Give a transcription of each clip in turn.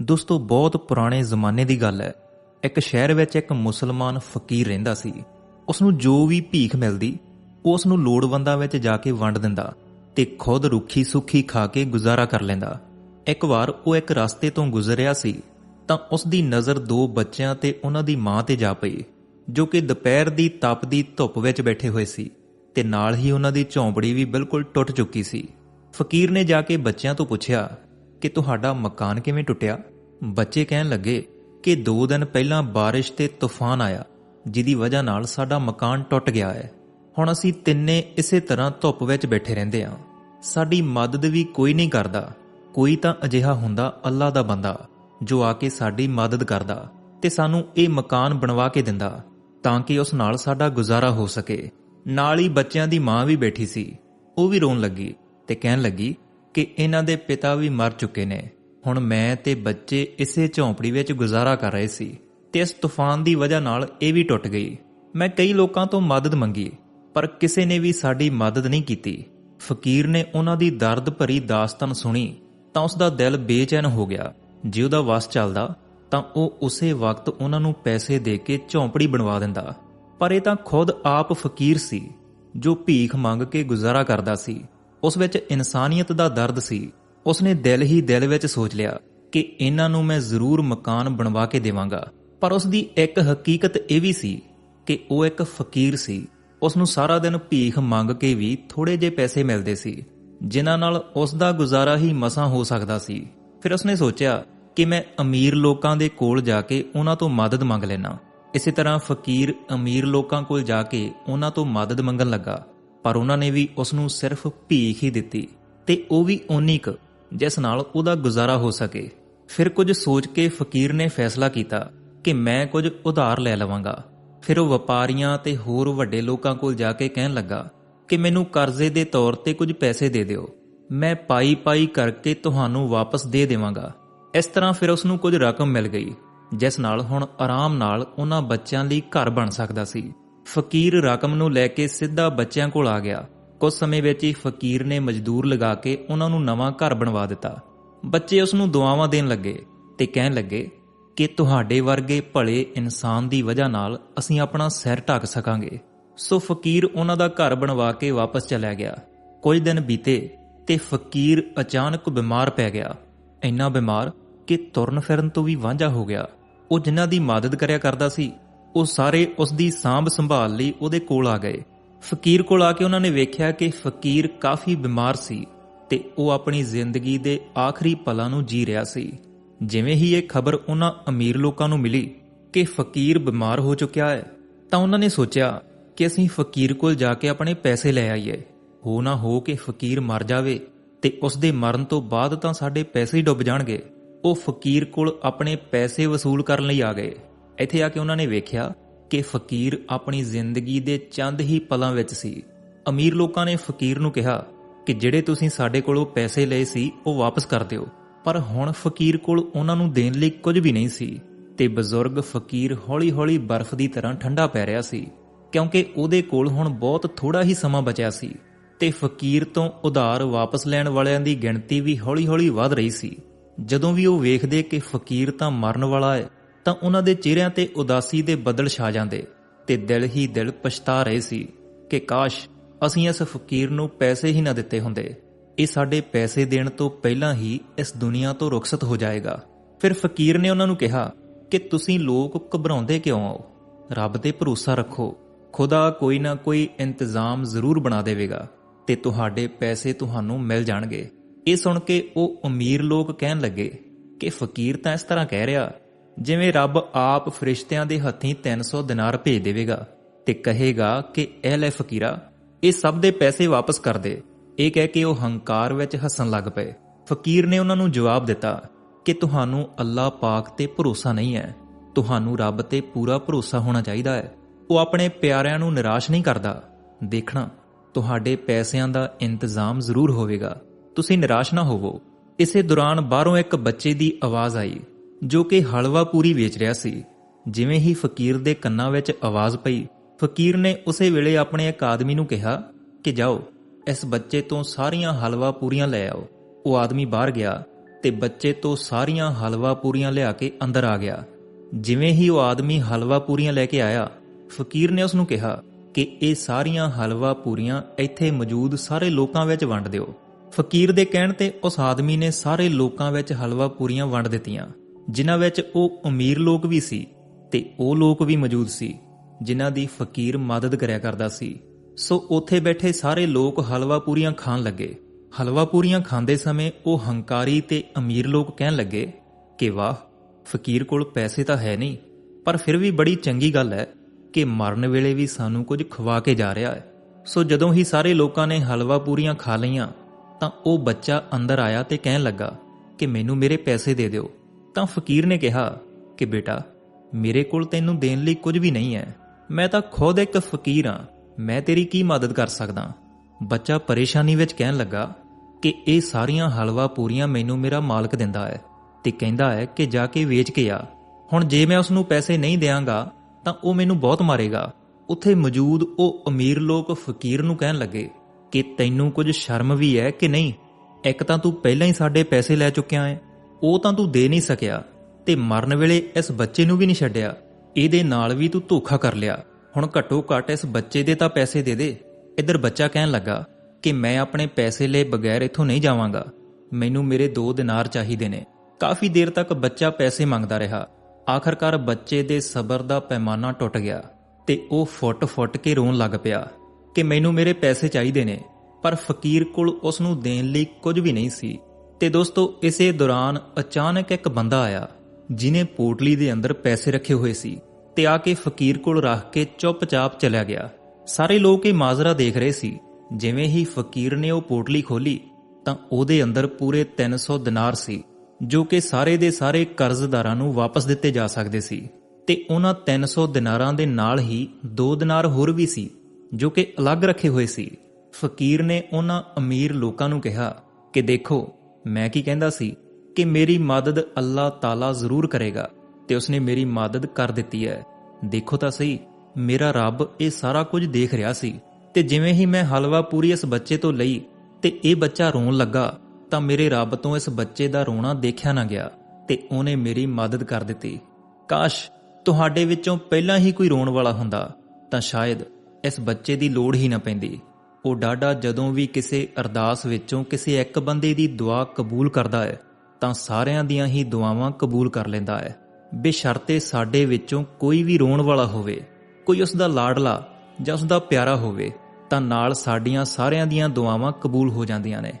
ਦੋਸਤੋ, ਬਹੁਤ ਪੁਰਾਣੇ ਜ਼ਮਾਨੇ ਦੀ ਗੱਲ ਹੈ। ਇੱਕ ਸ਼ਹਿਰ ਵਿੱਚ ਇੱਕ ਮੁਸਲਮਾਨ ਫਕੀਰ ਰਹਿੰਦਾ ਸੀ। ਉਸ ਨੂੰ ਜੋ ਵੀ ਭੀਖ ਮਿਲਦੀ, ਉਹ ਉਸ ਨੂੰ ਲੋੜਵੰਦਾਂ ਵਿੱਚ ਜਾ ਕੇ ਵੰਡ ਦਿੰਦਾ ਤੇ ਖੁਦ ਰੁੱਖੀ ਸੁੱਖੀ ਖਾ ਕੇ ਗੁਜ਼ਾਰਾ ਕਰ ਲੈਂਦਾ। ਇੱਕ ਵਾਰ ਉਹ ਇੱਕ ਰਸਤੇ ਤੋਂ ਗੁਜ਼ਰਿਆ ਸੀ, ਤਾਂ ਉਸ ਦੀ ਨਜ਼ਰ ਦੋ ਬੱਚਿਆਂ ਤੇ ਉਹਨਾਂ ਦੀ ਮਾਂ ਤੇ ਜਾ ਪਈ, ਜੋ ਕਿ ਦੁਪਹਿਰ ਦੀ ਤਪਦੀ ਧੁੱਪ ਵਿੱਚ ਬੈਠੇ ਹੋਏ ਸੀ ਤੇ ਨਾਲ ਹੀ ਉਹਨਾਂ ਦੀ ਝੌਂਪੜੀ ਵੀ ਬਿਲਕੁਲ ਟੁੱਟ ਚੁੱਕੀ ਸੀ। ਫਕੀਰ ਨੇ ਜਾ ਕੇ ਬੱਚਿਆਂ ਤੋਂ ਪੁੱਛਿਆ ਕਿ ਤੁਹਾਡਾ ਮਕਾਨ ਕਿਵੇਂ ਟੁੱਟਿਆ? ਬੱਚੇ ਕਹਿਣ ਲੱਗੇ ਕਿ 2 ਦਿਨ ਪਹਿਲਾਂ ਬਾਰਿਸ਼ ਤੇ ਤੂਫਾਨ ਆਇਆ, ਜਿਹਦੀ ਵਜ੍ਹਾ ਨਾਲ ਸਾਡਾ ਮਕਾਨ ਟੁੱਟ ਗਿਆ ਹੈ। ਹੁਣ ਅਸੀਂ ਤਿੰਨੇ ਇਸੇ ਤਰ੍ਹਾਂ ਧੁੱਪ ਵਿੱਚ ਬੈਠੇ ਰਹਿੰਦੇ ਹਾਂ। ਸਾਡੀ ਮਦਦ ਵੀ ਕੋਈ ਨਹੀਂ ਕਰਦਾ। ਕੋਈ ਤਾਂ ਅਜਿਹਾ ਹੁੰਦਾ ਅੱਲਾ ਦਾ ਬੰਦਾ, ਜੋ ਆ ਕੇ ਸਾਡੀ ਮਦਦ ਕਰਦਾ ਤੇ ਸਾਨੂੰ ਇਹ ਮਕਾਨ ਬਣਵਾ ਕੇ ਦਿੰਦਾ, ਤਾਂ ਕਿ ਉਸ ਨਾਲ ਸਾਡਾ ਗੁਜ਼ਾਰਾ ਹੋ ਸਕੇ। ਨਾਲ ਹੀ ਬੱਚਿਆਂ ਦੀ ਮਾਂ ਵੀ ਬੈਠੀ ਸੀ। ਉਹ ਵੀ ਰੋਣ ਲੱਗੀ ਤੇ ਕਹਿਣ ਲੱਗੀ ਕਿ ਇਹਨਾਂ ਦੇ ਪਿਤਾ ਵੀ ਮਰ ਚੁੱਕੇ ਨੇ। ਹੁਣ ਮੈਂ ਤੇ ਬੱਚੇ ਇਸੇ ਝੌਂਪੜੀ ਵਿੱਚ ਗੁਜ਼ਾਰਾ ਕਰ ਰਹੇ ਸੀ ਤੇ ਇਸ ਤੂਫਾਨ ਦੀ ਵਜ੍ਹਾ ਨਾਲ ਇਹ ਵੀ ਟੁੱਟ ਗਈ। ਮੈਂ ਕਈ ਲੋਕਾਂ ਤੋਂ ਮਦਦ ਮੰਗੀ, ਪਰ ਕਿਸੇ ਨੇ ਵੀ ਸਾਡੀ ਮਦਦ ਨਹੀਂ ਕੀਤੀ। ਫਕੀਰ ਨੇ ਉਹਨਾਂ ਦੀ ਦਰਦ ਭਰੀ ਦਾਸਤਾਨ ਸੁਣੀ ਤਾਂ ਉਸ ਦਾ ਦਿਲ ਬੇਚੈਨ ਹੋ ਗਿਆ। ਜੇ ਉਹਦਾ ਵਸ ਚੱਲਦਾ ਤਾਂ ਉਹ ਉਸੇ ਵਕਤ ਉਹਨਾਂ ਨੂੰ ਪੈਸੇ ਦੇ ਕੇ ਝੌਂਪੜੀ ਬਣਵਾ ਦਿੰਦਾ। ਪਰ ਇਹ ਤਾਂ ਖੁਦ ਆਪ ਫਕੀਰ ਸੀ, ਜੋ ਭੀਖ ਮੰਗ ਕੇ ਗੁਜ਼ਾਰਾ ਕਰਦਾ ਸੀ। ਉਸ ਵਿੱਚ ਇਨਸਾਨੀਅਤ ਦਾ ਦਰਦ ਸੀ। ਉਸਨੇ ਦਿਲ ਹੀ ਦਿਲ ਵਿੱਚ ਸੋਚ ਲਿਆ ਕਿ ਇਹਨਾਂ ਨੂੰ ਮੈਂ ਜ਼ਰੂਰ ਮਕਾਨ ਬਣਵਾ ਕੇ ਦੇਵਾਂਗਾ। ਪਰ ਉਸ ਦੀ ਇੱਕ ਹਕੀਕਤ ਇਹ ਵੀ ਸੀ ਕਿ ਉਹ ਇੱਕ ਫਕੀਰ ਸੀ। ਉਸ ਨੂੰ ਸਾਰਾ ਦਿਨ ਭੀਖ ਮੰਗ ਕੇ ਵੀ ਥੋੜੇ ਜਿਹੇ ਪੈਸੇ ਮਿਲਦੇ ਸੀ, ਜਿਨ੍ਹਾਂ ਨਾਲ ਉਸ ਦਾ ਗੁਜ਼ਾਰਾ ਹੀ ਮਸਾਂ ਹੋ ਸਕਦਾ ਸੀ। ਫਿਰ ਉਸਨੇ ਸੋਚਿਆ ਕਿ ਮੈਂ ਅਮੀਰ ਲੋਕਾਂ ਦੇ ਕੋਲ ਜਾ ਕੇ ਉਹਨਾਂ ਤੋਂ ਮਦਦ ਮੰਗ ਲੈਣਾ ਇਸੇ ਤਰ੍ਹਾਂ ਫਕੀਰ ਅਮੀਰ ਲੋਕਾਂ ਕੋਲ ਜਾ ਕੇ ਉਹਨਾਂ ਤੋਂ ਮਦਦ ਮੰਗਣ ਲੱਗਾ। ਪਰ ਉਹਨਾਂ ਨੇ ਵੀ ਉਸ ਨੂੰ ਸਿਰਫ ਭੀਖ ਹੀ ਦਿੱਤੀ ਤੇ ਉਹ ਵੀ ਓਨੀ ਕੁ, ਜਿਸ ਨਾਲ ਉਹਦਾ ਗੁਜ਼ਾਰਾ ਹੋ ਸਕੇ। ਫਿਰ ਕੁਝ ਸੋਚ ਕੇ ਫਕੀਰ ਨੇ ਫੈਸਲਾ ਕੀਤਾ ਕਿ ਮੈਂ ਕੁਝ ਉਧਾਰ ਲੈ ਲਵਾਂਗਾ। ਫਿਰ ਉਹ ਵਪਾਰੀਆਂ ਤੇ ਹੋਰ ਵੱਡੇ ਲੋਕਾਂ ਕੋਲ ਜਾ ਕੇ ਕਹਿਣ ਲੱਗਾ ਕਿ ਮੈਨੂੰ ਕਰਜ਼ੇ ਦੇ ਤੌਰ ਤੇ ਕੁਝ ਪੈਸੇ ਦੇ ਦਿਓ। ਮੈਂ ਪਾਈ ਪਾਈ ਕਰਕੇ ਤੁਹਾਨੂੰ ਵਾਪਸ ਦੇ ਦੇਵਾਂਗਾ। ਇਸ ਤਰ੍ਹਾਂ ਫਿਰ ਉਸ ਨੂੰ ਕੁਝ ਰਕਮ ਮਿਲ ਗਈ, ਜਿਸ ਨਾਲ ਹੁਣ ਆਰਾਮ ਨਾਲ ਉਹਨਾਂ ਬੱਚਿਆਂ ਲਈ ਘਰ ਬਣ ਸਕਦਾ ਸੀ। ਫਕੀਰ ਰਕਮ ਨੂੰ ਲੈ ਕੇ ਸਿੱਧਾ ਬੱਚਿਆਂ ਕੋਲ ਆ ਗਿਆ। ਕੁਝ ਸਮੇਂ ਵਿੱਚ ਹੀ ਫਕੀਰ ਨੇ ਮਜ਼ਦੂਰ ਲਗਾ ਕੇ ਉਹਨਾਂ ਨੂੰ ਨਵਾਂ ਘਰ ਬਣਵਾ ਦਿੱਤਾ। ਬੱਚੇ ਉਸ ਨੂੰ ਦੁਆਵਾਂ ਦੇਣ ਲੱਗੇ ਤੇ ਕਹਿਣ ਲੱਗੇ ਕਿ ਤੁਹਾਡੇ ਵਰਗੇ ਭਲੇ ਇਨਸਾਨ ਦੀ ਵਜ੍ਹਾ ਨਾਲ ਅਸੀਂ ਆਪਣਾ ਸਿਰ ਢੱਕ ਸਕਾਂਗੇ। ਸੋ ਫਕੀਰ ਉਹਨਾਂ ਦਾ ਘਰ ਬਣਵਾ ਕੇ ਵਾਪਸ ਚਲਾ ਗਿਆ। ਕੁਝ ਦਿਨ ਬੀਤੇ ਤੇ ਫਕੀਰ ਅਚਾਨਕ ਬਿਮਾਰ ਪੈ ਗਿਆ। ਇੰਨਾ ਬਿਮਾਰ ਕਿ ਤੁਰਨ ਫਿਰਨ ਤੋਂ ਵੀ ਵਾਂਝਾ ਹੋ ਗਿਆ। ਉਹ ਜਿਨ੍ਹਾਂ ਦੀ ਮਦਦ ਕਰਿਆ ਕਰਦਾ ਸੀ ਉਹ ਸਾਰੇ ਉਸ ਦੀ ਸਾਂਭ ਸੰਭਾਲ ਲਈ ਉਹਦੇ ਕੋਲ ਆ ਗਏ। ਫਕੀਰ ਕੋਲ ਆ ਕੇ ਉਹਨਾਂ ਨੇ ਵੇਖਿਆ ਕਿ ਫਕੀਰ ਕਾਫੀ ਬਿਮਾਰ ਸੀ ਤੇ ਉਹ ਆਪਣੀ ਜ਼ਿੰਦਗੀ ਦੇ ਆਖਰੀ ਪਲਾਂ ਨੂੰ ਜੀ ਰਿਹਾ ਸੀ। ਜਿਵੇਂ ਹੀ ਇਹ ਖਬਰ ਉਹਨਾਂ ਅਮੀਰ ਲੋਕਾਂ ਨੂੰ ਮਿਲੀ ਕਿ ਫਕੀਰ ਬਿਮਾਰ ਹੋ ਚੁੱਕਿਆ ਹੈ, ਤਾਂ ਉਹਨਾਂ ਨੇ ਸੋਚਿਆ ਕਿ ਅਸੀਂ ਫਕੀਰ ਕੋਲ ਜਾ ਕੇ ਆਪਣੇ ਪੈਸੇ ਲੈ ਆਈਏ। ਹੋ ਨਾ ਹੋ ਕਿ ਫਕੀਰ ਮਰ ਜਾਵੇ ਤੇ ਉਸ ਦੇ ਮਰਨ ਤੋਂ ਬਾਅਦ ਤਾਂ ਸਾਡੇ ਪੈਸੇ ਹੀ ਡੁੱਬ ਜਾਣਗੇ। ਉਹ ਫਕੀਰ ਕੋਲ ਆਪਣੇ ਪੈਸੇ ਵਸੂਲ ਕਰਨ ਲਈ ਆ ਗਏ। ਇੱਥੇ ਆ ਕੇ ਉਹਨਾਂ ਨੇ ਵੇਖਿਆ ਕਿ ਫਕੀਰ ਆਪਣੀ ਜ਼ਿੰਦਗੀ ਦੇ ਚੰਦ ਹੀ ਪਲਾਂ ਵਿੱਚ ਸੀ। ਅਮੀਰ ਲੋਕਾਂ ਨੇ ਫਕੀਰ ਨੂੰ ਕਿਹਾ ਕਿ ਜਿਹੜੇ ਤੁਸੀਂ ਸਾਡੇ ਕੋਲੋਂ ਪੈਸੇ ਲਏ ਸੀ, ਉਹ ਵਾਪਸ ਕਰ ਦਿਓ। ਪਰ ਹੁਣ ਫਕੀਰ ਕੋਲ ਉਹਨਾਂ ਨੂੰ ਦੇਣ ਲਈ ਕੁਝ ਵੀ ਨਹੀਂ ਸੀ ਤੇ ਬਜ਼ੁਰਗ ਫਕੀਰ ਹੌਲੀ-ਹੌਲੀ ਬਰਫ਼ ਦੀ ਤਰ੍ਹਾਂ ਠੰਡਾ ਪੈ ਰਿਹਾ ਸੀ ਕਿਉਂਕਿ ਉਹਦੇ ਕੋਲ ਹੁਣ ਬਹੁਤ ਥੋੜਾ ਹੀ ਸਮਾਂ ਬਚਿਆ ਸੀ ਤੇ ਫਕੀਰ ਤੋਂ ਉਧਾਰ ਵਾਪਸ ਲੈਣ ਵਾਲਿਆਂ ਦੀ ਗਿਣਤੀ ਵੀ ਹੌਲੀ-ਹੌਲੀ ਵਧ ਰਹੀ ਸੀ। ਜਦੋਂ ਵੀ ਉਹ ਵੇਖਦੇ ਕਿ ਫਕੀਰ ਤਾਂ ਮਰਨ ਵਾਲਾ ਹੈ ਤਾਂ ਉਹਨਾਂ ਦੇ ਚਿਹਰਿਆਂ ਤੇ ਉਦਾਸੀ ਦੇ ਬੱਦਲ ਛਾ ਜਾਂਦੇ ਤੇ ਦਿਲ ਹੀ ਦਿਲ ਪਛਤਾ ਰਹੇ ਸੀ ਕਿ ਕਾਸ਼ ਅਸੀਂ ਇਸ ਫਕੀਰ ਨੂੰ ਪੈਸੇ ਹੀ ਨਾ ਦਿੱਤੇ ਹੁੰਦੇ। ਇਹ ਸਾਡੇ ਪੈਸੇ ਦੇਣ ਤੋਂ ਪਹਿਲਾਂ ਹੀ ਇਸ ਦੁਨੀਆ ਤੋਂ ਰੁਖਸਤ ਹੋ ਜਾਏਗਾ। ਫਿਰ ਫਕੀਰ ਨੇ ਉਹਨਾਂ ਨੂੰ ਕਿਹਾ ਕਿ ਤੁਸੀਂ ਲੋਕ ਘਬਰਾਉਂਦੇ ਕਿਉਂ ਹੋ ਰੱਬ ਤੇ ਭਰੋਸਾ ਰੱਖੋ, ਖੁਦਾ ਕੋਈ ਨਾ ਕੋਈ ਇੰਤਜ਼ਾਮ ਜ਼ਰੂਰ ਬਣਾ ਦੇਵੇਗਾ ਤੇ ਤੁਹਾਡੇ ਪੈਸੇ ਤੁਹਾਨੂੰ ਮਿਲ ਜਾਣਗੇ। ਇਹ ਸੁਣ ਕੇ ਉਹ ਅਮੀਰ ਲੋਕ ਕਹਿਣ ਲੱਗੇ ਕਿ ਫਕੀਰ ਤਾਂ ਇਸ ਤਰ੍ਹਾਂ ਕਹਿ ਰਿਹਾ ਜਿਵੇਂ ਰੱਬ ਆਪ ਫਰਿਸ਼ਤਿਆਂ ਦੇ ਹੱਥੀਂ 300 ਦਿਨਾਰ ਭੇਜ ਦੇਵੇਗਾ ਤੇ ਕਹੇਗਾ ਕਿ, ਇਹ ਲੈ ਫਕੀਰਾ, ਇਹ ਸਭ ਦੇ ਪੈਸੇ ਵਾਪਸ ਕਰ ਦੇ। ਇਹ ਕਹਿ ਕੇ ਉਹ ਹੰਕਾਰ ਵਿੱਚ ਹੱਸਣ ਲੱਗ ਪਏ। ਫਕੀਰ ਨੇ ਉਹਨਾਂ ਨੂੰ ਜਵਾਬ ਦਿੱਤਾ ਕਿ, ਤੁਹਾਨੂੰ ਅੱਲਾਹ ਪਾਕ ਤੇ ਭਰੋਸਾ ਨਹੀਂ ਹੈ। ਤੁਹਾਨੂੰ ਰੱਬ ਤੇ ਪੂਰਾ ਭਰੋਸਾ ਹੋਣਾ ਚਾਹੀਦਾ ਹੈ। ਉਹ ਆਪਣੇ ਪਿਆਰਿਆਂ ਨੂੰ ਨਿਰਾਸ਼ ਨਹੀਂ ਕਰਦਾ। ਦੇਖਣਾ, ਤੁਹਾਡੇ ਪੈਸਿਆਂ ਦਾ ਇੰਤਜ਼ਾਮ ਜ਼ਰੂਰ ਹੋਵੇਗਾ। ਤੁਸੀਂ ਨਿਰਾਸ਼ ਨਾ ਹੋਵੋ। ਇਸੇ ਦੌਰਾਨ ਬਾਹਰੋਂ ਇੱਕ ਬੱਚੇ ਦੀ ਆਵਾਜ਼ ਆਈ। ਜੋ ਕਿ ਹਲਵਾ ਪੂਰੀ ਵੇਚ ਰਿਹਾ ਸੀ। ਜਿਵੇਂ ਹੀ ਫਕੀਰ ਦੇ ਕੰਨਾਂ ਵਿੱਚ ਆਵਾਜ਼ ਪਈ, ਫਕੀਰ ਨੇ ਉਸੇ ਵੇਲੇ ਆਪਣੇ ਇੱਕ ਆਦਮੀ ਨੂੰ ਕਿਹਾ ਕਿ ਜਾਓ, ਇਸ ਬੱਚੇ ਤੋਂ ਸਾਰੀਆਂ ਹਲਵਾ ਪੂਰੀਆਂ ਲੈ ਆਓ। ਉਹ ਆਦਮੀ ਬਾਹਰ ਗਿਆ ਤੇ ਬੱਚੇ ਤੋਂ ਸਾਰੀਆਂ ਹਲਵਾ ਪੂਰੀਆਂ ਲਿਆ ਕੇ ਅੰਦਰ ਆ ਗਿਆ। ਜਿਵੇਂ ਹੀ ਉਹ ਆਦਮੀ ਹਲਵਾ ਪੂਰੀਆਂ ਲੈ ਕੇ ਆਇਆ, ਫਕੀਰ ਨੇ ਉਸ ਨੂੰ ਕਿਹਾ ਕਿ ਇਹ ਸਾਰੀਆਂ ਹਲਵਾ ਪੂਰੀਆਂ ਇੱਥੇ ਮੌਜੂਦ ਸਾਰੇ ਲੋਕਾਂ ਵਿੱਚ ਵੰਡ ਦਿਓ। ਫਕੀਰ ਦੇ ਕਹਿਣ ਤੇ ਉਸ ਆਦਮੀ ਨੇ ਸਾਰੇ ਲੋਕਾਂ ਵਿੱਚ ਹਲਵਾ ਪੂਰੀਆਂ ਵੰਡ ਦਿੱਤੀਆਂ। ਜਿਨ੍ਹਾਂ ਵਿੱਚ ਉਹ ਅਮੀਰ ਲੋਕ ਵੀ ਸੀ ਤੇ ਉਹ ਲੋਕ ਵੀ ਮੌਜੂਦ ਸੀ, ਜਿਨ੍ਹਾਂ ਦੀ ਫਕੀਰ ਮਦਦ ਕਰਿਆ ਕਰਦਾ ਸੀ। ਸੋ ਉੱਥੇ ਬੈਠੇ ਸਾਰੇ ਲੋਕ ਹਲਵਾ ਪੂਰੀਆਂ ਖਾਣ ਲੱਗੇ। ਹਲਵਾ ਪੂਰੀਆਂ ਖਾਂਦੇ ਸਮੇਂ ਉਹ ਹੰਕਾਰੀ ਤੇ ਅਮੀਰ ਲੋਕ ਕਹਿਣ ਲੱਗੇ ਕਿ ਵਾਹ, ਫਕੀਰ ਕੋਲ ਪੈਸੇ ਤਾਂ ਹੈ ਨਹੀਂ, ਪਰ ਫਿਰ ਵੀ ਬੜੀ ਚੰਗੀ ਗੱਲ ਹੈ ਕਿ ਮਰਨ ਵੇਲੇ ਵੀ ਸਾਨੂੰ ਕੁਝ ਖਵਾ ਕੇ ਜਾ ਰਿਹਾ ਹੈ। ਸੋ ਜਦੋਂ ਹੀ ਸਾਰੇ ਲੋਕਾਂ ਨੇ ਹਲਵਾ ਪੂਰੀਆਂ ਖਾ ਲਈਆਂ, ਤਾਂ ਉਹ ਬੱਚਾ ਅੰਦਰ ਆਇਆ ਤੇ ਕਹਿਣ ਲੱਗਾ ਕਿ ਮੈਨੂੰ ਮੇਰੇ ਪੈਸੇ ਦੇ ਦਿਓ। ਤਾਂ ਫਕੀਰ ਨੇ ਕਿਹਾ ਕਿ ਬੇਟਾ, ਮੇਰੇ ਕੋਲ ਤੈਨੂੰ ਦੇਣ ਲਈ ਕੁਝ ਵੀ ਨਹੀਂ ਹੈ। ਮੈਂ ਤਾਂ ਖੁਦ ਇੱਕ ਫਕੀਰ ਹਾਂ। ਮੈਂ ਤੇਰੀ ਕੀ ਮਦਦ ਕਰ ਸਕਦਾ? ਬੱਚਾ ਪਰੇਸ਼ਾਨੀ ਵਿੱਚ ਕਹਿਣ ਲੱਗਾ ਕਿ ਇਹ ਸਾਰੀਆਂ ਹਲਵਾ ਪੂਰੀਆਂ ਮੈਨੂੰ ਮੇਰਾ ਮਾਲਕ ਦਿੰਦਾ ਹੈ ਤੇ ਕਹਿੰਦਾ ਹੈ ਕਿ ਜਾ ਕੇ ਵੇਚ ਕੇ ਆ। ਹੁਣ ਜੇ ਮੈਂ ਉਸ ਨੂੰ ਪੈਸੇ ਨਹੀਂ ਦੇਵਾਂਗਾ ਤਾਂ ਉਹ ਮੈਨੂੰ ਬਹੁਤ ਮਾਰੇਗਾ। ਉੱਥੇ ਮੌਜੂਦ ਉਹ ਅਮੀਰ ਲੋਕ ਫਕੀਰ ਨੂੰ ਕਹਿਣ ਲੱਗੇ ਕਿ ਤੈਨੂੰ ਕੁਝ ਸ਼ਰਮ ਵੀ ਹੈ ਕਿ ਨਹੀਂ? ਇੱਕ ਤਾਂ ਤੂੰ ਪਹਿਲਾਂ ਹੀ ਸਾਡੇ ਪੈਸੇ ਲੈ ਚੁੱਕਿਆ ਹੈ। ਉਹ ਤਾਂ ਤੂੰ ਦੇ ਨਹੀਂ ਸਕਿਆ ਤੇ ਮਰਨ ਵੇਲੇ ਇਸ ਬੱਚੇ ਨੂੰ ਵੀ ਨਹੀਂ ਛੱਡਿਆ। ਇਹਦੇ ਨਾਲ ਵੀ ਤੂੰ ਧੋਖਾ ਕਰ ਲਿਆ। ਹੁਣ ਘੱਟੋ ਘੱਟ ਇਸ ਬੱਚੇ ਦੇ ਤਾਂ ਪੈਸੇ ਦੇ ਦੇ। ਇੱਧਰ ਬੱਚਾ ਕਹਿਣ ਲੱਗਾ ਕਿ ਮੈਂ ਆਪਣੇ ਪੈਸੇ ਲਏ ਬਗੈਰ ਇੱਥੋਂ ਨਹੀਂ ਜਾਵਾਂਗਾ। ਮੈਨੂੰ ਮੇਰੇ 2 ਦਿਨਾਰ ਚਾਹੀਦੇ ਨੇ। ਕਾਫੀ ਦੇਰ ਤੱਕ ਬੱਚਾ ਪੈਸੇ ਮੰਗਦਾ ਰਿਹਾ। ਆਖਰਕਾਰ ਬੱਚੇ ਦੇ ਸਬਰ ਦਾ ਪੈਮਾਨਾ ਟੁੱਟ ਗਿਆ ਤੇ ਉਹ ਫੁੱਟ-ਫੁੱਟ ਕੇ ਰੋਣ ਲੱਗ ਪਿਆ ਕਿ ਮੈਨੂੰ ਮੇਰੇ ਪੈਸੇ ਚਾਹੀਦੇ ਨੇ, ਪਰ ਫਕੀਰ ਕੋਲ ਉਸ ਨੂੰ ਦੇਣ ਲਈ ਕੁਝ ਵੀ ਨਹੀਂ ਸੀ। ਤੇ ਦੋਸਤੋ, ਇਸੇ ਦੌਰਾਨ ਅਚਾਨਕ ਇੱਕ ਬੰਦਾ ਆਇਆ, ਜਿਨੇ ਪੋਟਲੀ ਦੇ ਅੰਦਰ ਪੈਸੇ ਰੱਖੇ ਹੋਏ ਸੀ ਤੇ ਆ ਕੇ ਫਕੀਰ ਕੋਲ ਰੱਖ ਕੇ ਚੁੱਪਚਾਪ ਚਲਾ ਗਿਆ। ਸਾਰੇ ਲੋਕ ਇਹ ਮਾਜ਼ਰਾ ਦੇਖ ਰਹੇ ਸੀ। ਜਿਵੇਂ ਹੀ ਫਕੀਰ ਨੇ ਉਹ ਪੋਟਲੀ ਖੋਲੀ, ਤਾਂ ਉਹਦੇ ਅੰਦਰ ਪੂਰੇ 300 ਦਿਨਾਰ ਸੀ, ਜੋ ਕਿ ਸਾਰੇ ਦੇ ਸਾਰੇ ਕਰਜ਼ਦਾਰਾਂ ਨੂੰ ਵਾਪਸ ਦਿੱਤੇ ਜਾ ਸਕਦੇ ਸੀ। ਤੇ ਉਹਨਾਂ 300 ਦਿਨਾਰਾਂ ਦੇ ਨਾਲ ਹੀ 2 ਦਿਨਾਰ ਹੋਰ ਵੀ ਸੀ, ਜੋ ਕਿ ਅਲੱਗ ਰੱਖੇ ਹੋਏ ਸੀ। ਫਕੀਰ ਨੇ ਉਹਨਾਂ ਅਮੀਰ ਲੋਕਾਂ ਨੂੰ ਕਿਹਾ ਕਿ ਦੇਖੋ ਮੈਂ ਕੀ ਕਹਿੰਦਾ ਸੀ ਕਿ ਮੇਰੀ ਮਦਦ ਅੱਲਾਹ ਤਾਲਾ ਜ਼ਰੂਰ ਕਰੇਗਾ ਤੇ ਉਸਨੇ ਮੇਰੀ ਮਦਦ ਕਰ ਦਿੱਤੀ ਹੈ। ਦੇਖੋ ਤਾਂ ਸਹੀ, ਮੇਰਾ ਰੱਬ ਇਹ ਸਾਰਾ ਕੁਝ ਦੇਖ ਰਿਹਾ ਸੀ ਤੇ ਜਿਵੇਂ ਹੀ ਮੈਂ ਹਲਵਾ ਪੂਰੀ ਇਸ ਬੱਚੇ ਤੋਂ ਲਈ ਤੇ ਇਹ ਬੱਚਾ ਰੋਣ ਲੱਗਾ ਤਾਂ ਮੇਰੇ ਰੱਬ ਤੋਂ ਇਸ ਬੱਚੇ ਦਾ ਰੋਣਾ ਦੇਖਿਆ ਨਾ ਗਿਆ ਤੇ ਉਹਨੇ ਮੇਰੀ ਮਦਦ ਕਰ ਦਿੱਤੀ। ਕਾਸ਼ ਤੁਹਾਡੇ ਵਿੱਚੋਂ ਪਹਿਲਾਂ ਹੀ ਕੋਈ ਰੋਣ ਵਾਲਾ ਹੁੰਦਾ ਤਾਂ ਸ਼ਾਇਦ ਇਸ ਬੱਚੇ ਦੀ ਲੋੜ ਹੀ ਨਾ ਪੈਂਦੀ। ਉਹ ਡਾਡਾ ਜਦੋਂ ਵੀ ਕਿਸੇ ਅਰਦਾਸ ਵਿੱਚੋਂ ਕਿਸੇ ਇੱਕ ਬੰਦੇ ਦੀ ਦੁਆ ਕਬੂਲ ਕਰਦਾ ਹੈ, ਤਾਂ ਸਾਰਿਆਂ ਦੀਆਂ ਹੀ ਦੁਆਵਾਂ ਕਬੂਲ ਕਰ ਲੈਂਦਾ ਹੈ। ਬੇਸ਼ਰਤੇ ਸਾਡੇ ਵਿੱਚੋਂ ਕੋਈ ਵੀ ਰੋਣ ਵਾਲਾ ਹੋਵੇ, ਕੋਈ ਉਸ ਦਾ ਲਾਡਲਾ ਜਾਂ ਉਸ ਦਾ ਪਿਆਰਾ ਹੋਵੇ, ਤਾਂ ਨਾਲ ਸਾਡੀਆਂ ਸਾਰਿਆਂ ਦੀਆਂ ਦੁਆਵਾਂ ਕਬੂਲ ਹੋ ਜਾਂਦੀਆਂ ਨੇ।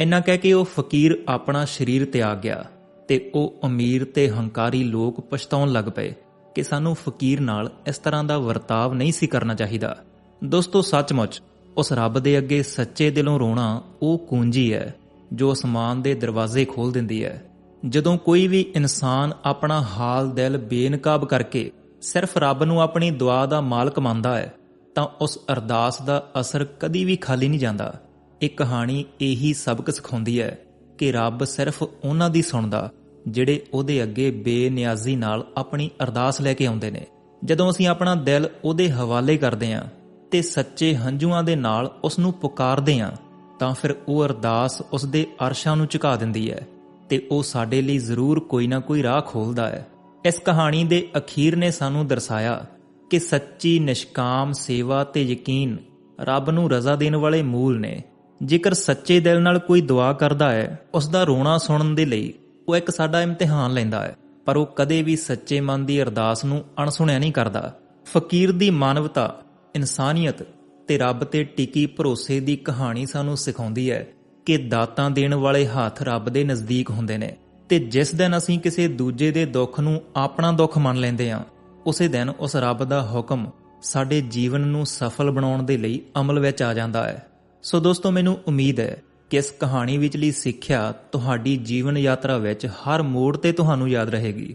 ਇੰਨਾ ਕਹਿ ਕੇ ਉਹ ਫਕੀਰ ਆਪਣਾ ਸਰੀਰ ਤਿਆਗ ਗਿਆ ਤੇ ਉਹ ਅਮੀਰ ਤੇ ਹੰਕਾਰੀ ਲੋਕ ਪਛਤਾਉਣ ਲੱਗ ਪਏ ਕਿ ਸਾਨੂੰ ਫਕੀਰ ਨਾਲ ਇਸ ਤਰ੍ਹਾਂ ਦਾ ਵਰਤਾਵ ਨਹੀਂ ਸੀ ਕਰਨਾ ਚਾਹੀਦਾ। ਦੋਸਤੋ, ਸੱਚਮੁੱਚ ਉਸ ਰੱਬ ਦੇ ਅੱਗੇ ਸੱਚੇ ਦਿਲੋਂ ਰੋਣਾ ਉਹ ਕੁੰਜੀ ਹੈ, ਜੋ ਅਸਮਾਨ ਦੇ ਦਰਵਾਜ਼ੇ ਖੋਲ ਦਿੰਦੀ ਹੈ। ਜਦੋਂ ਕੋਈ ਵੀ ਇਨਸਾਨ ਆਪਣਾ ਹਾਲ ਦਿਲ ਬੇਨਕਾਬ ਕਰਕੇ ਸਿਰਫ ਰੱਬ ਨੂੰ ਆਪਣੀ ਦੁਆ ਦਾ ਮਾਲਕ ਮੰਨਦਾ ਹੈ, ਤਾਂ ਉਸ ਅਰਦਾਸ ਦਾ ਅਸਰ ਕਦੀ ਵੀ ਖਾਲੀ ਨਹੀਂ ਜਾਂਦਾ। ਇਹ ਕਹਾਣੀ ਇਹੀ ਸਬਕ ਸਿਖਾਉਂਦੀ ਹੈ ਕਿ ਰੱਬ ਸਿਰਫ ਉਹਨਾਂ ਦੀ ਸੁਣਦਾ, ਜਿਹੜੇ ਉਹਦੇ ਅੱਗੇ ਬੇਨਿਆਜ਼ੀ ਨਾਲ ਆਪਣੀ ਅਰਦਾਸ ਲੈ ਕੇ ਆਉਂਦੇ ਨੇ। ਜਦੋਂ ਅਸੀਂ ਆਪਣਾ ਦਿਲ ਉਹਦੇ ਹਵਾਲੇ ਕਰਦੇ ਹਾਂ ਤੇ ਸੱਚੇ ਹੰਝੂਆਂ ਦੇ ਨਾਲ ਉਸ ਨੂੰ ਪੁਕਾਰਦੇ ਹਾਂ ਤਾਂ ਫਿਰ ਉਹ ਅਰਦਾਸ ਉਸ ਦੇ ਅਰਸ਼ਾਂ ਨੂੰ ਝੁਕਾ ਦਿੰਦੀ ਹੈ ਤੇ ਉਹ ਸਾਡੇ ਲਈ ਜ਼ਰੂਰ ਕੋਈ ਨਾ ਕੋਈ ਰਾਹ ਖੋਲਦਾ ਹੈ ਇਸ ਕਹਾਣੀ ਦੇ ਅਖੀਰ ਨੇ ਸਾਨੂੰ ਦਰਸਾਇਆ ਕਿ ਸੱਚੀ ਨਿਸ਼ਕਾਮ, ਸੇਵਾ ਤੇ ਯਕੀਨ ਰੱਬ ਨੂੰ ਰਜ਼ਾ ਦੇਣ ਵਾਲੇ ਮੂਲ ਨੇ। ਜੇਕਰ ਸੱਚੇ ਦਿਲ ਨਾਲ ਕੋਈ ਦੁਆ ਕਰਦਾ ਹੈ ਉਸ ਦਾ ਰੋਣਾ ਸੁਣਨ ਦੇ ਲਈ ਉਹ ਇੱਕ ਸਾਡਾ ਇਮਤਿਹਾਨ ਲੈਂਦਾ ਹੈ ਪਰ ਉਹ ਕਦੇ ਵੀ ਸੱਚੇ ਮਨ ਦੀ ਅਰਦਾਸ ਨੂੰ ਅਣਸੁਣਿਆ ਨਹੀਂ ਕਰਦਾ। ਫਕੀਰ ਦੀ ਮਾਨਵਤਾ ਇਨਸਾਨੀਅਤ ਤੇ ਰੱਬ ਤੇ ਟਿਕੀ ਭਰੋਸੇ ਦੀ ਕਹਾਣੀ ਸਾਨੂੰ ਸਿਖਾਉਂਦੀ ਹੈ ਕਿ ਦਾਤਾਂ ਦੇਣ ਵਾਲੇ ਹੱਥ ਰੱਬ ਦੇ ਨਜ਼ਦੀਕ ਹੁੰਦੇ ਨੇ ਤੇ ਜਿਸ ਦਿਨ ਅਸੀਂ ਕਿਸੇ ਦੂਜੇ ਦੇ ਦੁੱਖ ਨੂੰ ਆਪਣਾ ਦੁੱਖ ਮੰਨ ਲੈਂਦੇ ਹਾਂ, ਉਸੇ ਦਿਨ ਉਸ ਰੱਬ ਦਾ ਹੁਕਮ ਸਾਡੇ ਜੀਵਨ ਨੂੰ ਸਫਲ ਬਣਾਉਣ ਦੇ ਲਈ ਅਮਲ ਵਿੱਚ ਆ ਜਾਂਦਾ ਹੈ। ਸੋ ਦੋਸਤੋ, ਮੈਨੂੰ ਉਮੀਦ ਹੈ ਕਿ ਇਸ ਕਹਾਣੀ ਵਿਚਲੀ ਸਿੱਖਿਆ ਤੁਹਾਡੀ ਜੀਵਨ ਯਾਤਰਾ ਵਿੱਚ ਹਰ ਮੋੜ ਤੇ ਤੁਹਾਨੂੰ ਯਾਦ ਰਹੇਗੀ।